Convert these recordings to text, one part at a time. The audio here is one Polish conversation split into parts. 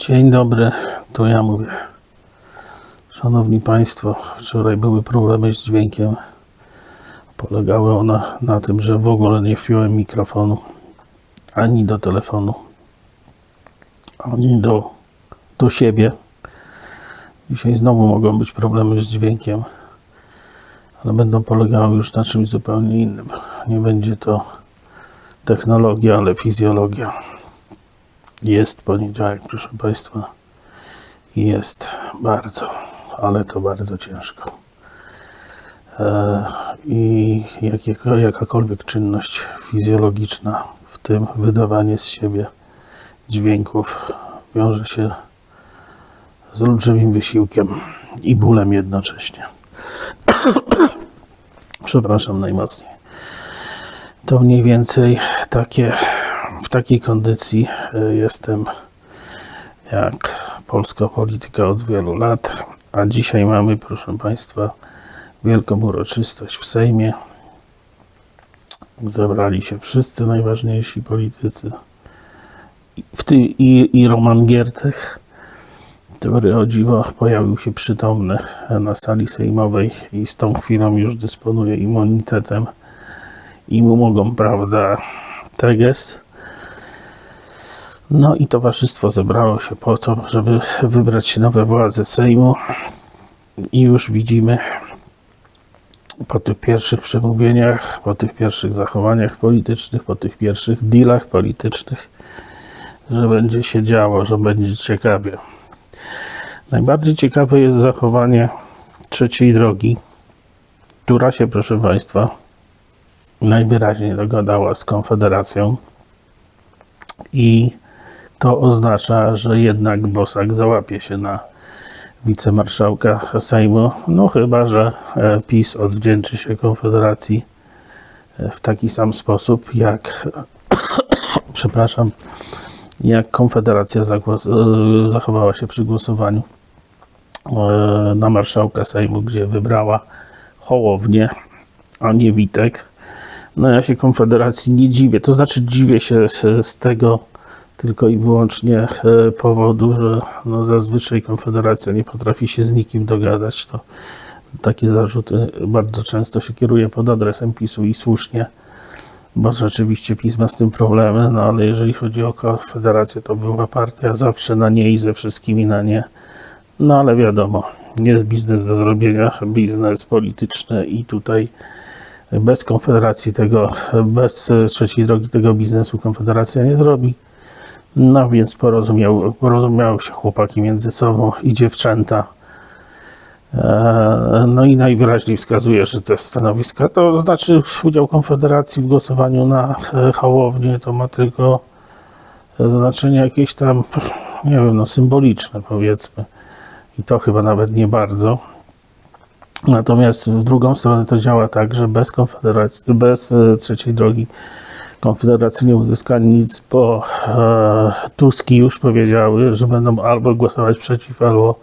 Dzień dobry, to ja mówię. Szanowni Państwo, wczoraj były problemy z dźwiękiem. Polegały one na tym, że w ogóle nie wpiąłem mikrofonu ani do telefonu, ani do, do siebie. Dzisiaj znowu mogą być problemy z dźwiękiem, ale będą polegały już na czymś zupełnie innym. Nie będzie to technologia, ale fizjologia. Jest poniedziałek, proszę Państwa. Jest bardzo, ale to bardzo ciężko. E, I jakiego, jakakolwiek czynność fizjologiczna, w tym wydawanie z siebie dźwięków, wiąże się z olbrzymim wysiłkiem i bólem jednocześnie. Przepraszam najmocniej. To mniej więcej takie, takiej kondycji y, jestem jak polska polityka od wielu lat, a dzisiaj mamy, proszę Państwa, wielką uroczystość w Sejmie. Zebrali się wszyscy najważniejsi politycy, w tym i, i Roman Giertych, który o dziwo pojawił się przytomny na sali sejmowej i z tą chwilą już dysponuje immunitetem i mu mogą, prawda, teges. No i towarzystwo zebrało się po to, żeby wybrać nowe władze Sejmu i już widzimy po tych pierwszych przemówieniach, po tych pierwszych zachowaniach politycznych, po tych pierwszych dealach politycznych, że będzie się działo, że będzie ciekawie. Najbardziej ciekawe jest zachowanie trzeciej drogi, która się, proszę Państwa, najwyraźniej dogadała z Konfederacją i to oznacza, że jednak Bosak załapie się na wicemarszałka Sejmu, no chyba, że e, PiS odwdzięczy się Konfederacji e, w taki sam sposób, jak przepraszam, jak Konfederacja e, zachowała się przy głosowaniu na marszałka Sejmu, gdzie wybrała Hołownię, a nie Witek. No ja się Konfederacji nie dziwię. To znaczy dziwię się z, z tego tylko i wyłącznie e, powodu, że no zazwyczaj Konfederacja nie potrafi się z nikim dogadać. To takie zarzuty bardzo często się kieruje pod adresem PiSu i słusznie, bo rzeczywiście PiS ma z tym problemy, no ale jeżeli chodzi o Konfederację, to była partia zawsze na nie i ze wszystkimi na nie. No ale wiadomo, jest biznes do zrobienia, biznes polityczny i tutaj bez Konfederacji tego, bez trzeciej drogi tego biznesu Konfederacja nie zrobi. No więc porozumiał, porozumiały się chłopaki między sobą i dziewczęta. E, No i najwyraźniej wskazuje, że te stanowiska, to znaczy udział Konfederacji w głosowaniu na e, Hołownię to ma tylko znaczenie jakieś tam, nie wiem, no symboliczne powiedzmy. I to chyba nawet nie bardzo. Natomiast w drugą stronę to działa tak, że bez Konfederacji, bez e, trzeciej drogi Konfederacji nie uzyska nic, bo e, Tuski już powiedziały, że będą albo głosować przeciw, albo,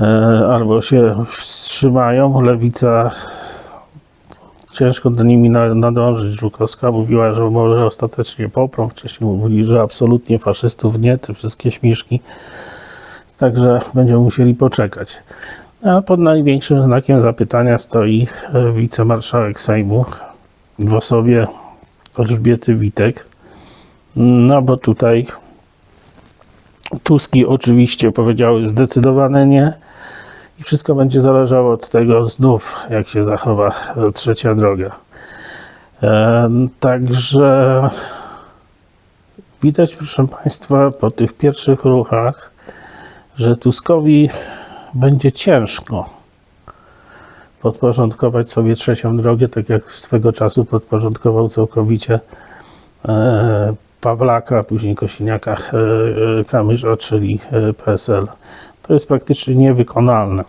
e, albo się wstrzymają. Lewica ciężko do nimi na- nadążyć. Żukowska mówiła, że może ostatecznie poprą. Wcześniej mówili, że absolutnie faszystów nie, te wszystkie śmiszki. Także będziemy musieli poczekać. A pod największym znakiem zapytania stoi wicemarszałek Sejmu w osobie Elżbiety Witek. No bo tutaj Tuski oczywiście powiedziały zdecydowane nie i wszystko będzie zależało od tego znów, jak się zachowa trzecia droga. Także widać, proszę Państwa, po tych pierwszych ruchach, że Tuskowi będzie ciężko podporządkować sobie trzecią drogę, tak jak swego czasu podporządkował całkowicie e, Pawlaka, później Kosiniaka e, e, Kamysza, czyli PSL. To jest praktycznie niewykonalne.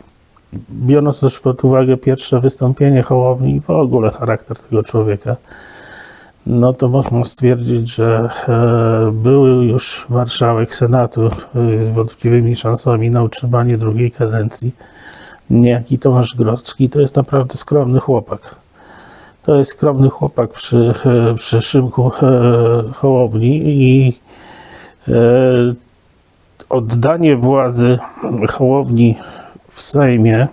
Biorąc też pod uwagę pierwsze wystąpienie Hołowni i w ogóle charakter tego człowieka, no to można stwierdzić, że były już marszałek Senatu z wątpliwymi szansami na utrzymanie drugiej kadencji. Niejaki Tomasz Grodzki to jest naprawdę skromny chłopak. To jest skromny chłopak przy, e, przy Szymku e, Hołowni i e, oddanie władzy Hołowni w Sejmie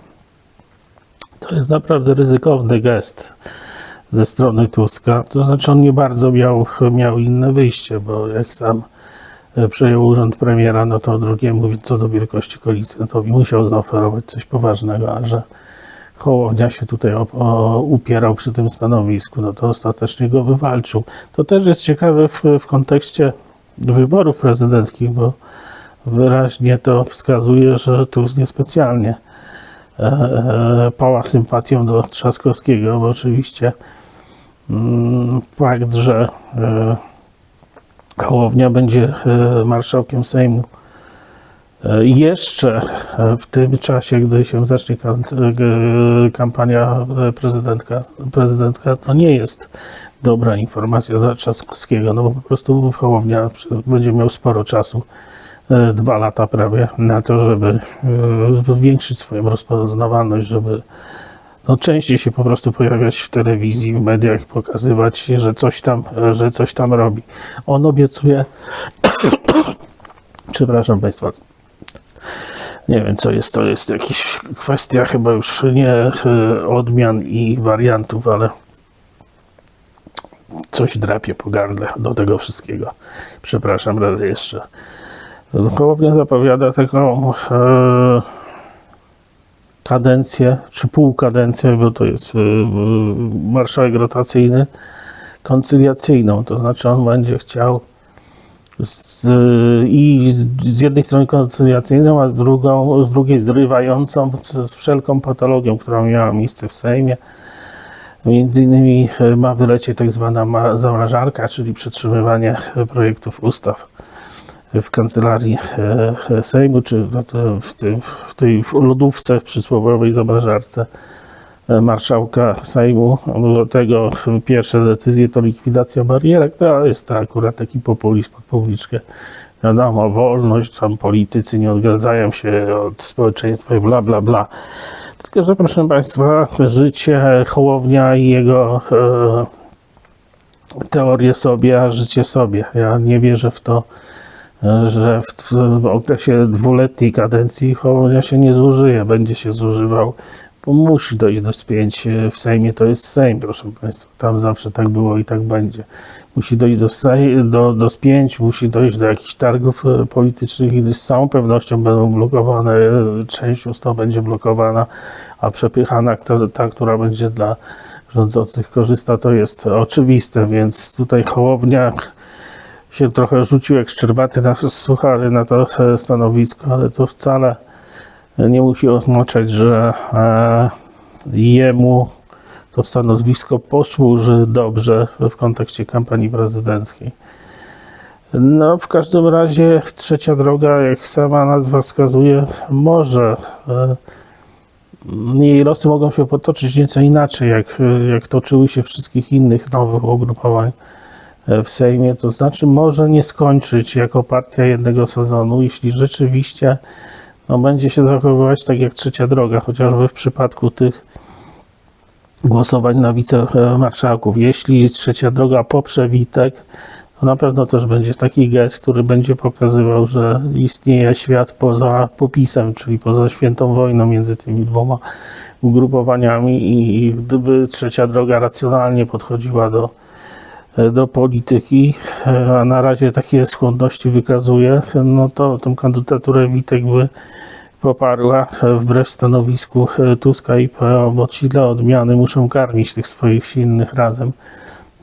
to jest naprawdę ryzykowny gest ze strony Tuska. To znaczy on nie bardzo miał, miał inne wyjście, bo jak sam przejął urząd premiera, no to drugiemu co do wielkości koalicjantowi musiał zaoferować coś poważnego, a że Hołownia się tutaj o, o, upierał przy tym stanowisku, no to ostatecznie go wywalczył. To też jest ciekawe w, w kontekście wyborów prezydenckich, bo wyraźnie to wskazuje, że Tusk niespecjalnie e, e, pała sympatią do Trzaskowskiego, bo oczywiście mm, fakt, że e, Hołownia będzie e, marszałkiem Sejmu. E, jeszcze e, w tym czasie, gdy się zacznie kampania prezydentka, prezydencka, to nie jest dobra informacja dla Trzaskowskiego, no bo po prostu Hołownia będzie miał sporo czasu, dwa lata prawie, na to, żeby zwiększyć swoją rozpoznawalność, żeby no, częściej się po prostu pojawiać w telewizji, w mediach, pokazywać, że coś tam, że coś tam robi. On obiecuje, przepraszam Państwa, nie wiem co jest, to jest jakaś kwestia chyba już nie e, odmian i wariantów, ale coś drapie po gardle do tego wszystkiego. Przepraszam raz jeszcze. Hołownia zapowiada taką e, kadencję, czy półkadencję, bo to jest e, marszałek rotacyjny, koncyliacyjną, to znaczy on będzie chciał z, i z, jednej strony koncyliacyjną, a z, drugą, z drugiej zrywającą z wszelką patologią, która miała miejsce w Sejmie. Między innymi e, ma wylecieć tak zwana zamrażarka, czyli przetrzymywanie projektów ustaw w kancelarii e, e, Sejmu, czy no to w, tym, w tej lodówce, w przysłowiowej zamrażarce e, marszałka Sejmu. Do tego pierwsze decyzje to likwidacja barierek. To jest to akurat taki populizm pod publiczkę. Wiadomo, wolność, tam politycy nie odgradzają się od społeczeństwa i bla, bla, bla. Tylko, że proszę Państwa, życie Hołownia i jego e, teorie sobie, a życie sobie. Ja nie wierzę w to, e, że w, w okresie dwuletniej kadencji Hołownia się nie zużyje, będzie się zużywał, bo musi dojść do spięć w Sejmie. To jest Sejm, proszę Państwa. Tam zawsze tak było i tak będzie. Musi dojść do, do, do spięć, musi dojść do jakichś targów e, politycznych i z całą pewnością będą blokowane, część ustaw będzie blokowana, a przepychana ta, która będzie dla rządzących korzysta, to jest oczywiste, więc tutaj Hołownia się trochę rzucił jak szczerbaty na suchary na to e, stanowisko, ale to wcale nie musi oznaczać, że e, jemu to stanowisko posłuży dobrze w kontekście kampanii prezydenckiej. No, w każdym razie trzecia droga, jak sama nazwa wskazuje, może. e, Jej losy mogą się potoczyć nieco inaczej, jak, jak toczyły się wszystkich innych nowych ugrupowań w Sejmie. To znaczy, może nie skończyć jako partia jednego sezonu, jeśli rzeczywiście no, będzie się zachowywać tak jak trzecia droga, chociażby w przypadku tych głosowań na wicemarszałków. Jeśli trzecia droga poprze Witek, to na pewno też będzie taki gest, który będzie pokazywał, że istnieje świat poza popisem, czyli poza świętą wojną między tymi dwoma ugrupowaniami i, i gdyby trzecia droga racjonalnie podchodziła do, do polityki, a na razie takie skłonności wykazuje, no to tą kandydaturę Witek by poparła wbrew stanowisku Tuska i PO, bo ci dla odmiany muszą karmić tych swoich silnych razem.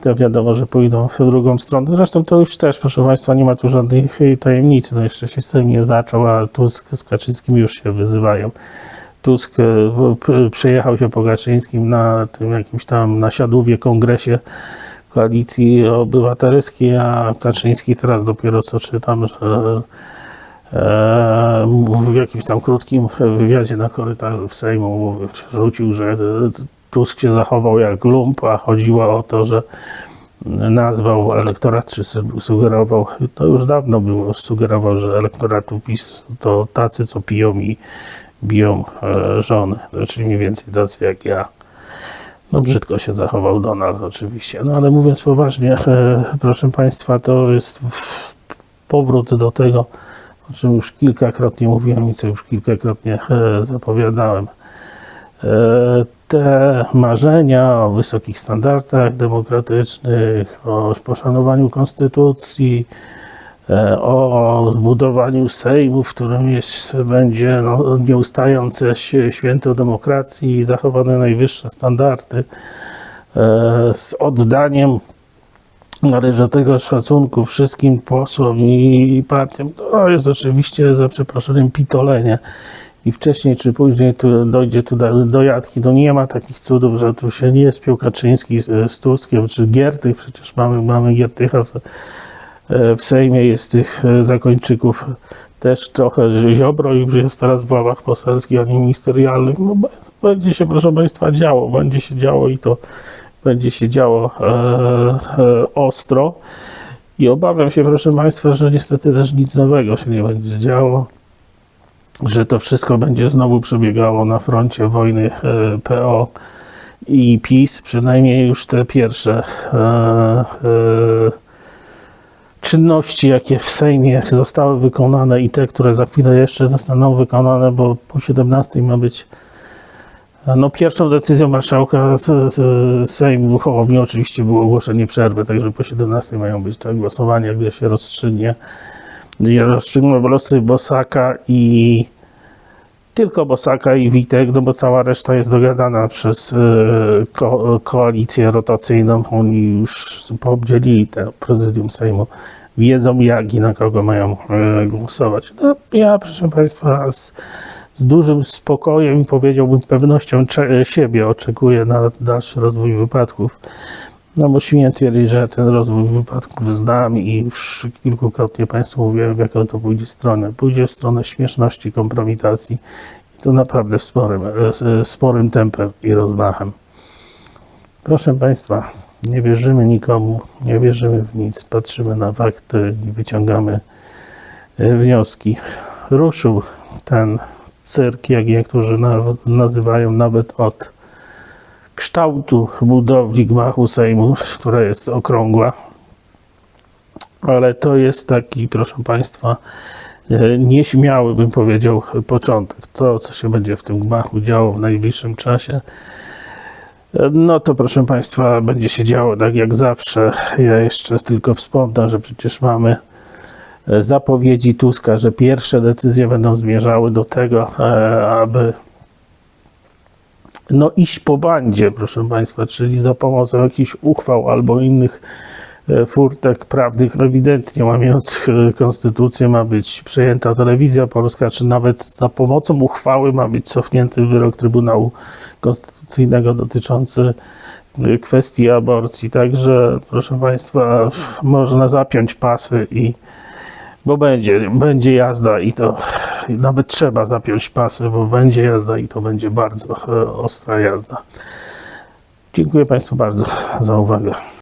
To wiadomo, że pójdą w drugą stronę. Zresztą to już też, proszę Państwa, nie ma tu żadnej tajemnicy. No jeszcze się Sejm nie zaczął, a Tusk z Kaczyńskim już się wyzywają. Tusk e, przejechał się po Kaczyńskim na tym jakimś tam nasiadówie kongresie koalicji obywatelskiej, a Kaczyński teraz dopiero co czytam, że e, w jakimś tam krótkim wywiadzie na korytarzu w Sejmu rzucił, że Tusk się zachował jak lump, a chodziło o to, że nazwał elektorat, czy sugerował, to już dawno było, sugerował, że elektoratu PiS to tacy, co piją i biją e, żony, czyli mniej więcej tacy jak ja. No brzydko się zachował Donald oczywiście, no ale mówiąc poważnie, e, proszę Państwa, to jest powrót do tego, o czym już kilkakrotnie mówiłem i co już kilkakrotnie e, zapowiadałem. E, Te marzenia o wysokich standardach demokratycznych, o poszanowaniu konstytucji, o zbudowaniu Sejmu, w którym jest, będzie no, nieustające święto demokracji i zachowane najwyższe standardy, e, z oddaniem należytego szacunku wszystkim posłom i partiom, to jest oczywiście za przeproszeniem pitolenie. I wcześniej czy później tu dojdzie tu do, do jatki. No nie ma takich cudów, że tu się nie spiął Kaczyński z, Tuskiem, czy Giertych, przecież mamy, mamy Giertycha e, w Sejmie, jest tych e, zakończyków też trochę, Ziobro już jest teraz w ławach poselskich, a nie ministerialnych. No, będzie się, proszę Państwa, działo, będzie się działo i to będzie się działo e, e, ostro. I obawiam się, proszę Państwa, że niestety też nic nowego się nie będzie działo, że to wszystko będzie znowu przebiegało na froncie wojny e, PO i PiS, przynajmniej już te pierwsze e, e, czynności, jakie w Sejmie zostały wykonane i te, które za chwilę jeszcze zostaną wykonane, bo po 17 ma być no, pierwszą decyzją marszałka Sejmu Hołowni oczywiście było ogłoszenie przerwy, także po 17 mają być te głosowania, gdzie się rozstrzygnie, rozstrzygną losy Bosaka i tylko Bosaka i Witek, no bo cała reszta jest dogadana przez e, ko koalicję rotacyjną. Oni już poobdzielili te prezydium Sejmu. Wiedzą jak i na kogo mają e, głosować. No, ja, proszę Państwa, z, z dużym spokojem i powiedziałbym pewnością siebie oczekuję na dalszy rozwój wypadków. No bo twierdzić, że ten rozwój wypadków znam i już kilkukrotnie Państwu mówiłem, w jaką to pójdzie stronę. Pójdzie w stronę śmieszności, kompromitacji i to naprawdę sporym, e, sporym tempem i rozmachem. Proszę Państwa, nie wierzymy nikomu, nie wierzymy w nic, patrzymy na fakty i wyciągamy e, wnioski. Ruszył ten cyrk, jak niektórzy nazywają, nawet od kształtu budowli gmachu Sejmu, która jest okrągła. Ale to jest taki, proszę Państwa, e, nieśmiały, bym powiedział, początek. To, co się będzie w tym gmachu działo w najbliższym czasie, e, no to proszę Państwa, będzie się działo tak jak zawsze. Ja jeszcze tylko wspomnę, że przecież mamy e, zapowiedzi Tuska, że pierwsze decyzje będą zmierzały do tego, aby no iść po bandzie, proszę Państwa, czyli za pomocą jakichś uchwał albo innych e, furtek prawnych, ewidentnie łamiących e, konstytucję ma być przejęta telewizja polska, czy nawet za pomocą uchwały ma być cofnięty wyrok Trybunału Konstytucyjnego dotyczący e, kwestii aborcji. Także, proszę Państwa, można zapiąć pasy i bo będzie, będzie jazda i to nawet trzeba zapiąć pasy, bo będzie jazda i to będzie bardzo e, ostra jazda. Dziękuję Państwu bardzo za uwagę.